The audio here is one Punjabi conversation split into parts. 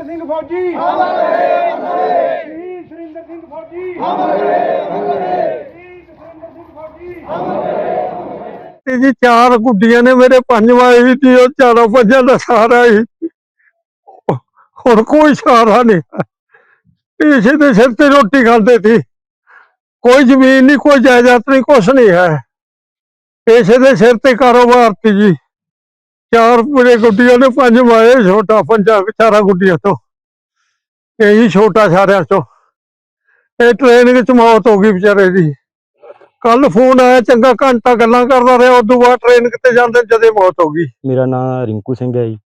ਸੁਰਿੰਦਰ ਸਿੰਘ ਫੌਜੀ। ਹਮਾਰੇ ਹਮਾਰੇ ਸ਼ਹੀਦ ਸੁਰਿੰਦਰ ਸਿੰਘ ਫੌਜੀ। ਹਮਾਰੇ ਹਮਾਰੇ ਸ਼ਹੀਦ ਸੁਰਿੰਦਰ ਸਿੰਘ ਫੌਜੀ ਤੇ ਜੀ ਚਾਰ ਗੁੱਡੀਆਂ ਨੇ ਮੇਰੇ ਪੰਜ ਵੀ ਸੀ ਉਹ ਚਾਰੋਂ ਪੰਜਾਂ ਦਾ ਸਹਾਰਾ ਹੀ। ਹੁਣ ਕੋਈ ਸਹਾਰਾ ਨਹੀਂ। ਹੈ। ਦੇ ਸਿਰ ਤੇ ਰੋਟੀ ਖਾਂਦੇ ਸੀ। ਕੋਈ ਜ਼ਮੀਨ ਨਹੀਂ, ਕੋਈ ਜਾਇਦਾਦ ਨਹੀਂ, ਕੁਛ ਨਹੀਂ ਹੈ। ਇਸੇ ਦੇ ਸਿਰ ਤੇ ਕਾਰੋਬਾਰ ਸੀ ਜੀ। ਚਾਰ ਪੂਰੇ ਗੁੱਡੀਆਂ ਨੇ ਪੰਜ ਮਾਏ, ਛੋਟਾ ਪੰਜਾ, ਚਾਰਾਂ ਗੁੱਡੀਆਂ ਤੋਂ। ਇਹ ਛੋਟਾ ਸਾਰਿਆਂ ਚੋਂ ਇਹ ਟ੍ਰੇਨ ਵਿੱਚ ਮੌਤ ਹੋ ਗਈ ਵਿਚਾਰੇ ਦੀ। ਕੱਲ ਫੋਨ ਆਇਆ, ਚੰਗਾ ਘੰਟਾ ਗੱਲਾਂ ਕਰਦਾ ਰਿਹਾ, ਉਦੋਂ ਬਾਅਦ ਟ੍ਰੇਨ ਕਿਤੇ ਜਾਂਦੇ, ਜਦੇ ਮੌਤ ਹੋ ਗਈ। ਮੇਰਾ ਨਾਮ ਰਿੰਕੂ ਸਿੰਘ ਹੈ ਜੀ।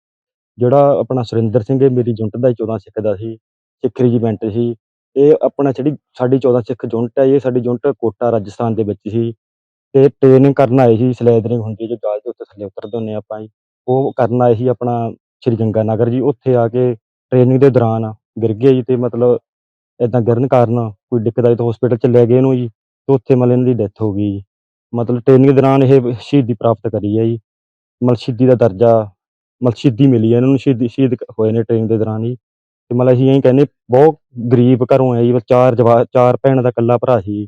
ਜਿਹੜਾ ਆਪਣਾ ਸੁਰਿੰਦਰ ਸਿੰਘ ਹੈ, ਮੇਰੀ ਜੁੰਟ ਦਾ 14 ਸਿੱਖ ਦਾ ਸੀ, ਸਿੱਖ ਰੈਜੀਮੈਂਟ ਸੀ। ਇਹ ਆਪਣਾ ਜਿਹੜੀ ਸਾਡੀ 14 ਸਿੱਖ ਜੁੰਟ ਹੈ, ਇਹ ਸਾਡੀ ਜੁੰਟ ਕੋਟਾ, ਰਾਜਸਥਾਨ ਦੇ ਵਿੱਚ ਸੀ। ਤੇ ਟ੍ਰੇਨਿੰਗ ਕਰਨ ਆਏ ਸੀ ਸਲੈਦਰਿੰਗ ਹੁੰਦੀ ਜੋ ਜਹਾਜ਼ ਦੇ ਉੱਤੇ ਥੱਲੇ ਉਤਰਦੇ ਹੁੰਦੇ ਆਪਾਂ ਜੀ। ਉਹ ਕਰਨ ਆਏ ਸੀ ਆਪਣਾ ਸ਼੍ਰੀ ਗੰਗਾ ਨਗਰ ਜੀ, ਉੱਥੇ ਆ ਕੇ ਟ੍ਰੇਨਿੰਗ ਦੇ ਦੌਰਾਨ ਗਿਰ ਗਏ ਜੀ ਤੇ ਮਤਲਬ ਇਦਾਂ ਗਿਰਨ ਕਾਰਨ ਕੋਈ ਦਿੱਕਤ ਆਈ ਤਾਂ ਹਸਪੀਟਲ ਚ ਲੈ ਗਏ ਇਹਨੂੰ ਜੀ ਤੇ ਉੱਥੇ ਮਤਲਬ ਇਹਨਾਂ ਦੀ ਡੈਥ ਹੋ ਗਈ ਜੀ। ਮਤਲਬ ਟ੍ਰੇਨਿੰਗ ਦੌਰਾਨ ਇਹ ਸ਼ਹੀਦੀ ਪ੍ਰਾਪਤ ਕਰੀ ਹੈ ਜੀ। ਮਤਲਬ ਸ਼ਹੀਦੀ ਦਾ ਦਰਜਾ, ਮਤਲਬ ਸ਼ਹੀਦੀ ਮਿਲੀ ਹੈ ਇਹਨਾਂ ਨੂੰ, ਸ਼ਹੀਦੀ, ਸ਼ਹੀਦ ਹੋਏ ਨੇ ਟ੍ਰੇਨਿੰਗ ਦੇ ਦੌਰਾਨ ਜੀ। ਤੇ ਮਤਲਬ ਅਸੀਂ ਇਹੀ ਕਹਿੰਦੇ ਬਹੁਤ ਗਰੀਬ ਘਰੋਂ ਆਏ ਜੀ ਬਸ ਚਾਰ ਜਵਾ, ਚਾਰ ਭੈਣਾਂ ਦਾ ਇਕੱਲਾ ਭਰਾ ਸੀ।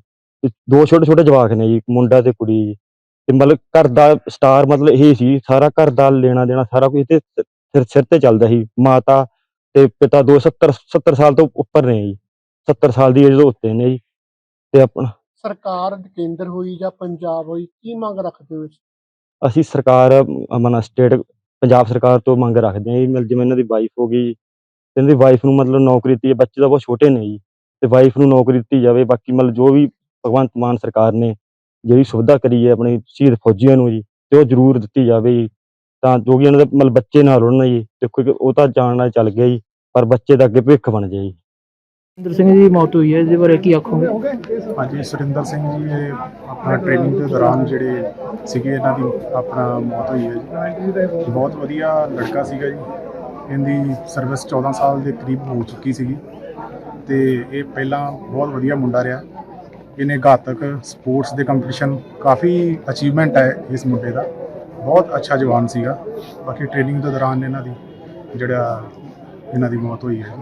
ਦੋ ਛੋਟੇ ਛੋਟੇ ਜਵਾਕ ਨੇ ਜੀ, ਮੁੰਡਾ ਤੇ ਕੁੜੀ ਜੀ। ਤੇ ਮਤਲਬ ਘਰ ਦਾ ਸਟਾਰ ਮਤਲਬ ਇਹ ਸੀ ਸਾਰਾ ਘਰ ਦਾ ਲੈਣਾ ਦੇਣਾ ਸਾਰਾ ਕੁਝ ਤੇ ਸਿਰ ਸਿਰ ਤੇ ਚੱਲਦਾ ਸੀ। ਮਾਤਾ ਤੇ ਪਿਤਾ ਦੋ 70 70 ਸਾਲ ਤੋਂ ਉੱਪਰ ਨੇ ਜੀ। 70 ਸਾਲ ਦੀ ਏਜ ਤੋਂ ਉੱਤੇ ਨੇ ਜੀ। ਤੇ ਆਪਣਾ ਸਰਕਾਰ ਕੇਂਦਰ ਹੋਈ ਜਾਂ ਪੰਜਾਬ ਹੋਈ ਕੀ ਮੰਗ ਰੱਖਦੇ ਹੋ? ਅਸੀਂ ਸਰਕਾਰ ਅਮਨਾ ਸਟੇਟ ਪੰਜਾਬ ਸਰਕਾਰ ਤੋਂ ਮੰਗ ਰੱਖਦੇ ਹਾਂ ਜੀ। ਮਤਲਬ ਜਿਵੇਂ ਇਹਨਾਂ ਦੀ ਵਾਈਫ ਹੋ ਗਈ ਇਹਨਾਂ ਦੀ ਵਾਈਫ ਨੂੰ ਮਤਲਬ ਨੌਕਰੀ ਦਿੱਤੀ ਬੱਚੇ ਤਾਂ ਬਹੁਤ ਛੋਟੇ ਨੇ ਜੀ। ਤੇ ਵਾਈਫ ਨੂੰ ਨੌਕਰੀ ਦਿੱਤੀ ਜਾਵੇ ਬਾਕੀ ਮਤਲਬ ਜੋ ਵੀ ਭਗਵੰਤ ਮਾਨ ਸਰਕਾਰ ਨੇ ਜਿਹੜੀ ਸੁਵਿਧਾ ਕਰੀ ਹੈ ਆਪਣੇ ਸ਼ਹੀਦ ਫੌਜੀਆਂ ਨੂੰ ਜੀ ਤੇ ਉਹ ਜ਼ਰੂਰ ਦਿੱਤੀ ਜਾਵੇ ਜੀ। ਤਾਂ ਜੋ ਕਿ ਉਹਨਾਂ ਦੇ ਮਤਲਬ ਬੱਚੇ ਨਾ ਰੁੜਨ ਜੀ ਦੇਖੋ ਕਿ ਉਹ ਤਾਂ ਜਾਣ ਨਾਲ ਚੱਲ ਗਿਆ ਜੀ ਪਰ ਬੱਚੇ ਦਾ ਅੱਗੇ ਭਵਿੱਖ ਬਣ ਜਾਏ ਜੀ। ਇੰਦਰ ਸਿੰਘ ਦੀ ਮੌਤ ਹੋਈ ਹੈ ਇਹਦੇ ਬਾਰੇ ਕੀ ਆਖੋਗੇ? ਹਾਂਜੀ ਸੁਰਿੰਦਰ ਸਿੰਘ ਜੀ ਇਹ ਆਪਣਾ ਟ੍ਰੇਨਿੰਗ ਦੇ ਦੌਰਾਨ ਜਿਹੜੇ ਸੀਗੇ ਇਹਨਾਂ ਦੀ ਆਪਣਾ ਮੌਤ ਹੋਈ ਹੈ ਜੀ। ਬਹੁਤ ਵਧੀਆ ਲੜਕਾ ਸੀਗਾ ਜੀ। ਇਹਦੀ ਸਰਵਿਸ 14 ਸਾਲ ਦੇ ਕਰੀਬ ਹੋ ਚੁੱਕੀ ਸੀਗੀ। ਤੇ ਇਹ ਪਹਿਲਾਂ ਬਹੁਤ ਵਧੀਆ ਮੁੰਡਾ ਰਿਹਾ। ਇਹਨੇ ਘਾਤਕ ਸਪੋਰਟਸ ਦੇ ਕੰਪੀਟੀਸ਼ਨ ਕਾਫੀ ਅਚੀਵਮੈਂਟ ਹੈ ਇਸ ਮੁੰਡੇ ਦਾ। ਬਹੁਤ ਅੱਛਾ ਜਵਾਨ ਸੀਗਾ। ਬਾਕੀ ਟ੍ਰੇਨਿੰਗ ਦੇ ਦੌਰਾਨ ਇਹਨਾਂ ਦੀ ਜਿਹੜਾ ਇਹਨਾਂ ਦੀ ਮੌਤ ਹੋਈ ਹੈ।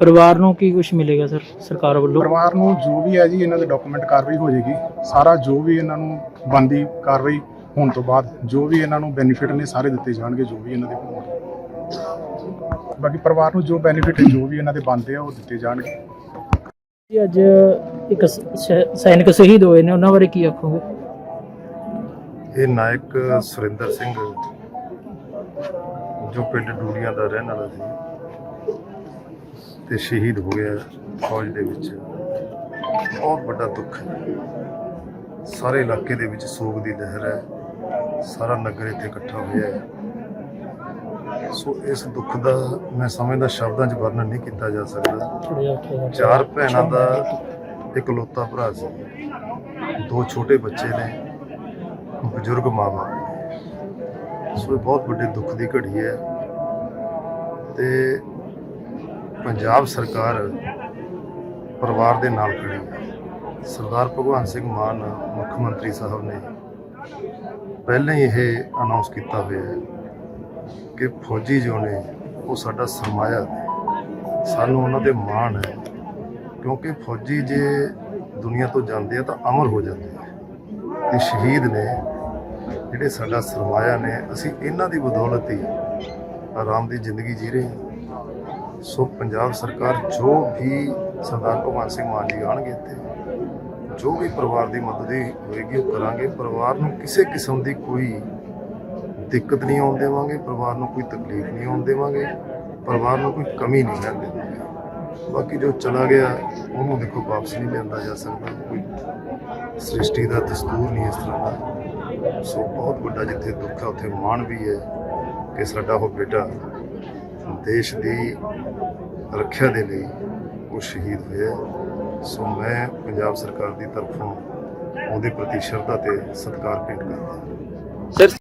ਪਰਿਵਾਰ ਨੂੰ ਕੀ ਕੁਝ ਮਿਲੇਗਾ ਸਰ ਸਰਕਾਰ ਵੱਲੋਂ? ਪਰਿਵਾਰ ਨੂੰ ਜੋ ਵੀ ਹੈ ਜੀ ਇਹਨਾਂ ਦੇ ਡਾਕੂਮੈਂਟ ਕਾਰਵਾਈ ਹੋ ਜਾਏਗੀ। ਸਾਰਾ ਜੋ ਵੀ ਇਹਨਾਂ ਨੂੰ ਬੰਦੀ ਕਾਰਵਾਈ ਹੋਣ ਤੋਂ ਬਾਅਦ ਜੋ ਵੀ ਇਹਨਾਂ ਨੂੰ ਬੈਨੀਫਿਟ ਨੇ ਸਾਰੇ ਦਿੱਤੇ ਜਾਣਗੇ ਜੋ ਵੀ ਇਹਨਾਂ ਦੇ ਹੋਣਗੇ ਬਾਕੀ ਪਰਿਵਾਰ ਨੂੰ ਜੋ ਬੈਨੀਫਿਟ ਜੋ ਵੀ ਇਹਨਾਂ ਦੇ ਬਣਦੇ ਆ ਉਹ ਦਿੱਤੇ ਜਾਣਗੇ। ਜੀ, ਅੱਜ ਇੱਕ ਸ- ਸੈਨਿਕ ਸ਼ਹੀਦ ਹੋਏ ਨੇ, ਉਹਨਾਂ ਬਾਰੇ ਕੀ ਆਖੋਗੇ? ਇਹ ਨਾਇਕ ਸੁਰਿੰਦਰ ਸਿੰਘ, ਜੋ ਪਿੰਡ ਡੂੜੀਆਂ ਦਾ ਰਹਿਣ ਵਾਲਾ ਸੀ, ਤੇ ਸ਼ਹੀਦ ਹੋ ਗਿਆ ਫੌਜ ਦੇ ਵਿੱਚ। ਬਹੁਤ ਵੱਡਾ ਦੁੱਖ ਹੈ। ਸਾਰੇ ਇਲਾਕੇ ਦੇ ਵਿੱਚ ਸੋਗ ਦੀ ਲਹਿਰ ਹੈ। ਸਾਰਾ ਨਗਰ ਇੱਥੇ ਇਕੱਠਾ ਹੋਇਆ ਹੈ। ਸੋ ਇਸ ਦੁੱਖ ਦਾ ਮੈਂ ਸਮਝਦਾ ਸ਼ਬਦਾਂ 'ਚ ਵਰਣਨ ਨਹੀਂ ਕੀਤਾ ਜਾ ਸਕਦਾ। ਚਾਰ ਭੈਣਾਂ ਦਾ ਇਕਲੌਤਾ ਭਰਾ ਸੀ। ਦੋ ਛੋਟੇ ਬੱਚੇ ਨੇ, ਬਜ਼ੁਰਗ ਮਾਵਾ। ਸੋ ਇਹ ਬਹੁਤ ਵੱਡੇ ਦੁੱਖ ਦੀ ਘੜੀ ਹੈ। ਤੇ ਪੰਜਾਬ ਸਰਕਾਰ ਪਰਿਵਾਰ ਦੇ ਨਾਲ ਖੜੀ ਹੈ। ਸਰਦਾਰ ਭਗਵੰਤ ਸਿੰਘ ਮਾਨ ਮੁੱਖ ਮੰਤਰੀ ਸਾਹਿਬ ਨੇ ਪਹਿਲਾਂ ਹੀ ਇਹ ਅਨਾਉਂਸ ਕੀਤਾ ਹੋਇਆ ਹੈ ਕਿ ਫੌਜੀ ਜੋ ਨੇ, ਉਹ ਸਾਡਾ ਸਰਮਾਇਆ ਨੇ ਸਾਨੂੰ ਉਹਨਾਂ ਤੇ ਮਾਣ ਹੈ। ਕਿਉਂਕਿ ਫੌਜੀ ਜੇ ਦੁਨੀਆ ਤੋਂ ਜਾਂਦੇ ਆ ਤਾਂ ਅਮਰ ਹੋ ਜਾਂਦੇ ਆ। ਤੇ ਸ਼ਹੀਦ ਨੇ, ਜਿਹੜੇ ਸਾਡਾ ਸਰਮਾਇਆ ਨੇ, ਅਸੀਂ ਇਹਨਾਂ ਦੀ ਬਦੌਲਤ ਹੀ ਆਰਾਮ ਦੀ ਜ਼ਿੰਦਗੀ ਜੀ ਰਹੇ ਹਾਂ। ਸੋ ਪੰਜਾਬ ਸਰਕਾਰ ਜੋ ਵੀ ਸਰਦਾਰ ਭਗਵੰਤ ਸਿੰਘ ਮਾਨ ਜੀ ਆਣਗੇ ਇੱਥੇ, ਜੋ ਵੀ ਪਰਿਵਾਰ ਦੀ ਮਦਦ ਹੋਏਗੀ, ਉਹ ਕਰਾਂਗੇ। ਪਰਿਵਾਰ ਨੂੰ ਕਿਸੇ ਕਿਸਮ ਦੀ ਕੋਈ ਦਿੱਕਤ ਨਹੀਂ ਆਉਣ ਦੇਵਾਂਗੇ, ਪਰਿਵਾਰ ਨੂੰ ਕੋਈ ਤਕਲੀਫ ਨਹੀਂ ਆਉਣ ਦੇਵਾਂਗੇ, ਪਰਿਵਾਰ ਨੂੰ ਕੋਈ ਕਮੀ ਨਹੀਂ ਰਹਿਣ ਦੇਵਾਂਗੇ। ਬਾਕੀ ਜੋ ਚਲਾ ਗਿਆ, ਉਹਨੂੰ ਦੇਖੋ ਵਾਪਸ ਨਹੀਂ ਲਿਆਂਦਾ ਜਾ ਸਕਦਾ, ਕੋਈ ਸ੍ਰਿਸ਼ਟੀ ਦਾ ਦਸਤੂਰ ਨਹੀਂ ਇਸ ਤਰ੍ਹਾਂ ਦਾ। ਸੋ ਬਹੁਤ ਵੱਡਾ ਜਿੱਥੇ ਦੁੱਖ ਹੈ ਉੱਥੇ ਮਾਣ ਵੀ ਹੈ ਕਿ ਸਾਡਾ ਉਹ ਬੇਟਾ ਦੇਸ਼ ਦੀ ਰੱਖਿਆ ਦੇ ਲਈ ਉਹ ਸ਼ਹੀਦ ਹੋਇਆ ਸੋ ਮੈਂ ਪੰਜਾਬ ਸਰਕਾਰ ਦੀ ਤਰਫੋਂ ਉਹਦੇ ਪ੍ਰਤੀ ਸ਼ਰਧਾ ਤੇ ਸਤਿਕਾਰ ਭੇਟ ਕਰਦਾ